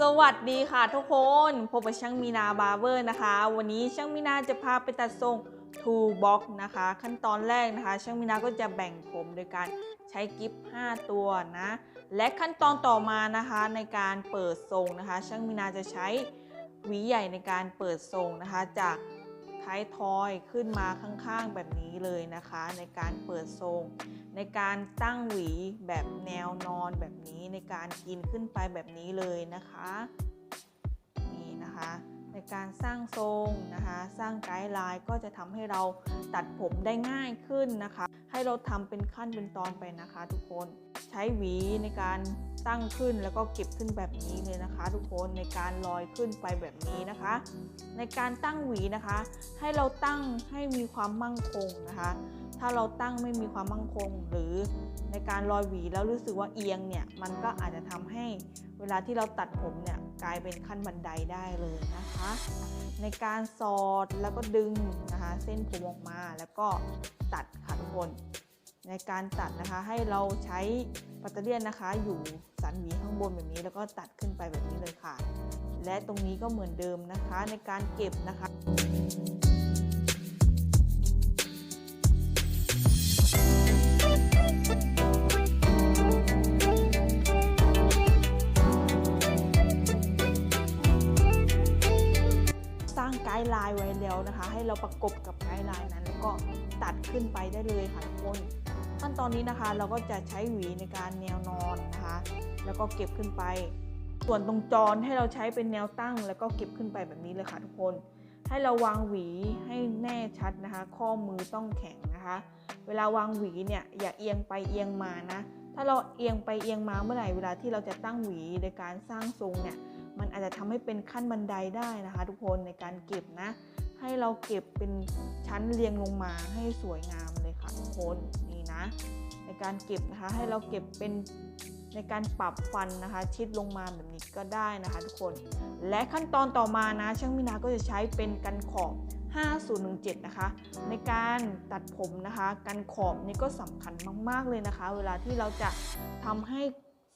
สวัสดีค่ะทุกคนพบกับช่างมีนาบาร์เบอร์นะคะ วันนี้ช่างมีนาจะพาไปตัดทรงทูบ็อกนะคะ ขั้นตอนแรกนะคะ ช่างมีนาก็จะแบ่งผมโดยการใช้กิฟต์5ตัวนะ และขั้นตอนต่อมานะคะในการเปิดทรงนะคะ ช่างมีนาจะใช้หวีใหญ่ในการเปิดทรงนะคะ จาก ท้ายทอยขึ้นมาข้างๆแบบนี้เลยนะคะ ในการเปิดทรง ในการตั้งหวีแบบแนวนอนแบบนี้ในการกินขึ้นไปแบบนี้เลยนะคะนี่นะคะในการสร้างทรงนะคะสร้างไกด์ไลน์ก็จะทำให้เราตัดผมได้ง่ายขึ้นนะคะ ให้เราทำเป็นขั้นเป็นตอนไปนะคะทุกคน ช้หวีในการตั้งขึ้นแล้วก็เก็บขึ้นแบบนี้เลยนะคะ ทุกคนในการลอยขึ้นไปแบบนี้นะคะ ในการตั้งหวีนะคะ ให้เราตั้งให้มีความมั่งคงนะคะ ถ้าเราตั้งไม่มีความมั่งคง หรือในการลอยหวีแล้วรู้สึกว่าเอียงเนี่ยมันก็อาจจะทำให้เวลาที่เราตัดผมเนี่ยกลายเป็นขั้นบันไดได้เลยนะคะ ในการสอดแล้วก็ดึงนะคะ เส้นผมออกมาแล้วก็ตัดค่ะทุกคน ในการตัดนะคะให้เราใช้ปัตเตอร์เลียนนะคะ อยู่สันหวีข้างบนแบบนี้ แล้วก็ตัดขึ้นไปแบบนี้เลยค่ะ และตรงนี้ก็เหมือนเดิมนะคะในการเก็บนะคะสร้างไกด์ไลน์ไว้แล้วนะคะ ให้เราประกบกับไกด์ไลน์นั้น แล้วก็ตัดขึ้นไปได้เลยค่ะทุกคน ขั้นตอนนี้นะคะ เราก็จะใช้หวีในการแนวนอนนะคะ แล้วก็เก็บขึ้นไป ส่วนตรงจรให้เราใช้เป็นแนวตั้ง แล้วก็เก็บขึ้นไปแบบนี้เลยค่ะทุกคน ให้เราวางหวีให้แน่ชัดนะคะ ข้อมือต้องแข็งนะคะ เวลาวางหวีเนี่ยอย่าเอียงไปเอียงมานะ ถ้าเราเอียงไปเอียงมาเมื่อไหร่เวลาที่เราจะตั้งหวีในการสร้างทรงเนี่ยมันอาจจะทำให้เป็นขั้นบันไดได้นะคะ ทุกคนในการเก็บนะ ให้เราเก็บเป็น ชั้นเรียงลงมาให้สวยงามเลยค่ะทุกคนนี่นะ ในการเก็บนะคะให้เราเก็บเป็นในการปรับฟันนะคะ ชิดลงมาแบบนี้ก็ได้นะคะ ทุกคน และขั้นตอนต่อมานะ ช่างมินาก็จะใช้เป็นกันขอบ 5017 นะคะ ในการตัดผมนะคะ กันขอบนี่ก็สำคัญมาก ๆ เลยนะคะ เวลาที่เราจะทำให้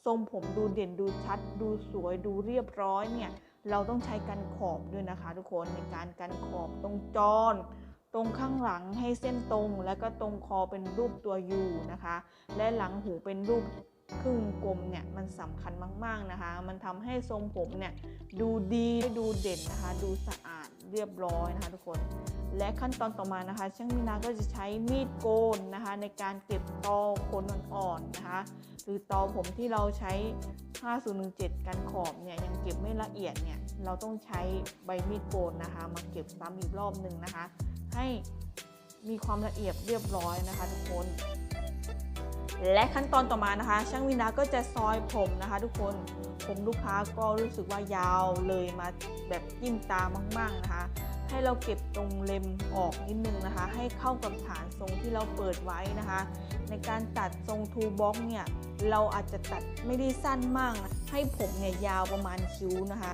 ทรงผมดูเด่นดูชัด ดูสวยดูเรียบร้อยเนี่ย เราต้องใช้กันขอบด้วยนะคะ ทุกคนในการกันขอบตรงจรต รงข้างหลังให้เส้นตรง แล้วก็ตรงคอเป็นรูปตัวยูนะคะ และหลังหูเป็นรูปครึ่งกลมเนี่ยมันสำคัญมากๆนะคะ มันทำให้ทรงผมเนี่ยดูดีดูเด่นนะคะ ดูสะอาดเรียบร้อยนะคะทุกคน และขั้นตอนต่อมานะคะ ช่างมินาก็จะใช้มีดโกนนะคะ ในการเก็บตอขนอ่อนๆนะคะ หรือตอผมที่เราใช้ 5017 กันขอบเนี่ยยังเก็บไม่ละเอียดเนี่ยเราต้องใช้ใบมีดโกนนะคะ มาเก็บซ้ำอีกรอบหนึ่งนะคะ ให้มีความละเอียดเรียบร้อยนะคะทุกคน และขั้นตอนต่อมานะคะ ช่างวินาก็จะซอยผมนะคะ ทุกคนผมลูกค้าก็รู้สึกว่ายาวเลยมาแบบจิ้มตามาก ๆนะคะ ให้เราเก็บตรงเล็มออกนิดนึงนะคะ ให้เข้ากับฐานทรงที่เราเปิดไว้นะคะ ในการตัดทรงทูบ็อกเนี่ยเราอาจจะตัดไม่ได้สั้นมากนะให้ผมเนี่ยยาวประมาณคิ้วนะคะ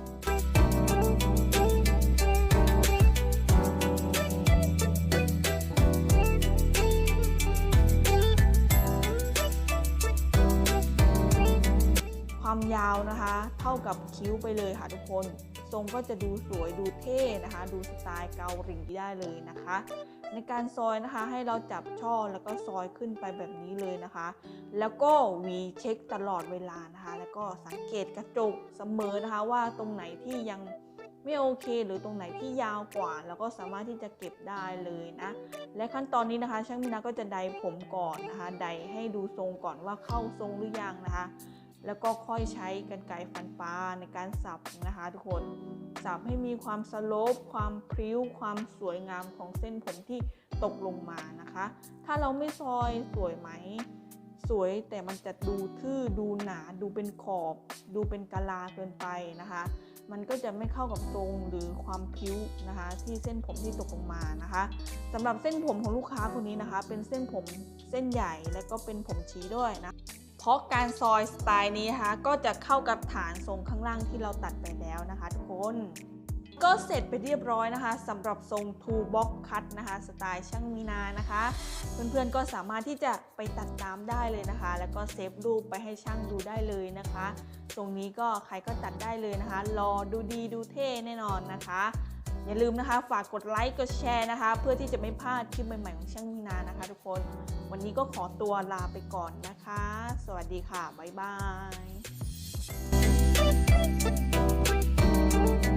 ยาวนะคะ เท่ากับคิ้วไปเลยค่ะทุกคน ทรงก็จะดูสวยดูเท่นะคะ ดูสไตล์เกาหลีได้เลยนะคะ ในการซอยนะคะให้เราจับช่อแล้วก็ซอยขึ้นไปแบบนี้เลยนะคะ แล้วก็วีเช็คตลอดเวลานะคะ แล้วก็สังเกตกระจกเสมอนะคะ ว่าตรงไหนที่ยังไม่โอเคหรือตรงไหนที่ยาวกว่า แล้วก็สามารถที่จะเก็บได้เลยนะ และขั้นตอนนี้นะคะ ช่างมินาก็จะไดผมก่อนนะคะ ไดให้ดูทรงก่อนว่าเข้าทรงหรือยังนะคะ แล้วก็ค่อยใช้กันไกฟันปลาในการสับนะคะทุกคนสับให้มีความสโลปความพริ้ว ความสวยงามของเส้นผมที่ตกลงมานะคะ ถ้าเราไม่ซอยสวยไหม สวยแต่มันจะดูทื่อดูหนาดูเป็นขอบ ดูเป็นกะลาเกินไปนะคะ มันก็จะไม่เข้ากับทรงหรือความพิ้วนะคะ ที่เส้นผมที่ตกลงมานะคะสำหรับเส้นผมของลูกค้าคนนี้นะคะ เป็นเส้นผมเส้นใหญ่และก็เป็นผมชี้ด้วยนะ ราะการซอยสไตล์นี้นะคะก็จะเข้ากับฐานทรงข้างล่างที่เราตัดไปแล้วนะคะทุกคนก็เสร็จไปเรียบร้อยนะคะสำหรับทรง two box cut นะคะสไตล์ช่างมีนานะคะ เพื่อนๆก็สามารถที่จะไปตัดตามได้เลยนะคะ แล้วก็เซฟรูปไปให้ช่างดูได้เลยนะคะ ตรงนี้ก็ใครก็ตัดได้เลยนะคะ รอดูดีดูเท่แน่นอนนะคะ อย่าลืมนะคะฝากกดไลค์กดแชร์นะคะ เพื่อที่จะไม่พลาดคลิปใหม่ๆของช่างมีนานะคะ ทุกคน วันนี้ก็ขอตัวลาไปก่อนนะคะ สวัสดีค่ะ บ๊ายบาย